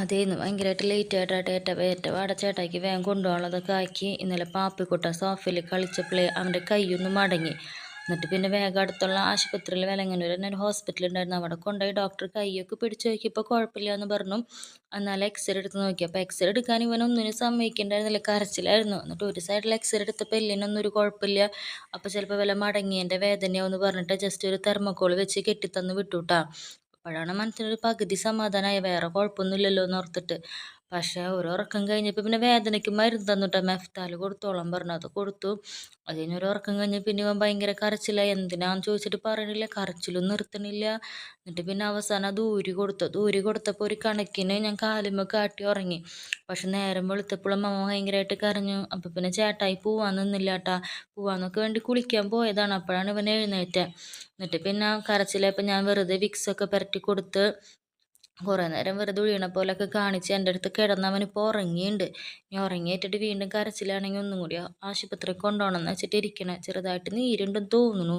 അതേന്ന് ഭയങ്കരമായിട്ട് ലേറ്റ് ആയിട്ടായിട്ട് ഏറ്റവും ഏറ്റവും അടച്ചേട്ടാക്കി വേഗം കൊണ്ടുപോകാനുള്ളതൊക്കെ ആക്കി ഇന്നലെ പാപ്പിക്കുട്ട സോഫയിൽ കളിച്ചപ്പോൾ അവന്റെ കൈയൊന്ന് മടങ്ങി. എന്നിട്ട് പിന്നെ വേഗം അടുത്തുള്ള ആശുപത്രിയിൽ വിലങ്ങനൂർ തന്നെ ഒരു ഹോസ്പിറ്റൽ ഉണ്ടായിരുന്നു അവിടെ കൊണ്ടുപോയി ഡോക്ടർ കൈയൊക്കെ പിടിച്ചു നോക്കിയപ്പോൾ കുഴപ്പമില്ല എന്ന് പറഞ്ഞു. എന്നാൽ എക്സ്റേ എടുത്ത് നോക്കി. അപ്പോൾ എക്സ്റേ എടുക്കാൻ ഇവനൊന്നിനും സമ്മതിക്കണ്ടായിരുന്നില്ല. കരച്ചിലായിരുന്നു. എന്നിട്ട് ഒരു സൈഡിൽ എക്സ്റേ എടുത്തപ്പോൾ എല്ലിനൊന്നും ഒരു കുഴപ്പമില്ല. അപ്പോൾ ചിലപ്പോൾ വില മടങ്ങിയതിന്റെ വേദനയാവെന്ന് പറഞ്ഞിട്ട് ജസ്റ്റ് ഒരു തെർമക്കോൾ വെച്ച് കെട്ടിത്തന്ന് വിട്ടുട്ടാ. അപ്പോഴാണ് മനസ്സിനൊരു പകുതി സമാധാനമായി വേറെ കുഴപ്പമൊന്നുമില്ലല്ലോ എന്ന് ഓർത്തിട്ട് പക്ഷേ ഒരു ഉറക്കം കഴിഞ്ഞപ്പോൾ പിന്നെ വേദനയ്ക്ക് മരുന്ന് തന്നിട്ട് മെഫ്താൽ കൊടുത്തോളം പറഞ്ഞു. അത് കൊടുത്തു. അത് ഒരു ഉറക്കം കഴിഞ്ഞ് പിന്നെ ഇവൻ ഭയങ്കര കരച്ചിലായി എന്തിനാന്ന് ചോദിച്ചിട്ട് പറയണില്ല. കരച്ചിലും നിർത്തണില്ല. എന്നിട്ട് പിന്നെ അവസാനം അത് ഊരി കൊടുത്തു. അത് ഊരി കൊടുത്തപ്പോൾ ഒരു കണക്കിന് ഞാൻ കാലുമ്മ കാട്ടി ഉറങ്ങി. പക്ഷെ നേരം വെളുത്തപ്പോഴും അമ്മ ഭയങ്കരമായിട്ട് കരഞ്ഞു. അപ്പം പിന്നെ ചേട്ടായി പോവാൻ നിന്നില്ല കേട്ടാ പോവാന്നൊക്കെ വേണ്ടി കുളിക്കാൻ പോയതാണ്. അപ്പോഴാണ് ഇവൻ എഴുന്നേറ്റ. എന്നിട്ട് പിന്നെ കരച്ചിലായപ്പോൾ ഞാൻ വെറുതെ വിക്സൊക്കെ പുരട്ടി കൊടുത്ത് കുറേ നേരം വെറുതെ വീണ പോലൊക്കെ കാണിച്ച് എന്റെ അടുത്ത് കിടന്നവൻ ഇപ്പോൾ ഉറങ്ങിയുണ്ട്. ഇനി ഉറങ്ങിയിട്ടിട്ട് വീണ്ടും കരച്ചിലാണെങ്കിൽ ഒന്നും കൂടി ആശുപത്രി കൊണ്ടുപോകണം എന്ന് വെച്ചിട്ട് ഇരിക്കണേ. ചെറുതായിട്ട് നീരുണ്ടെന്ന് തോന്നുന്നു.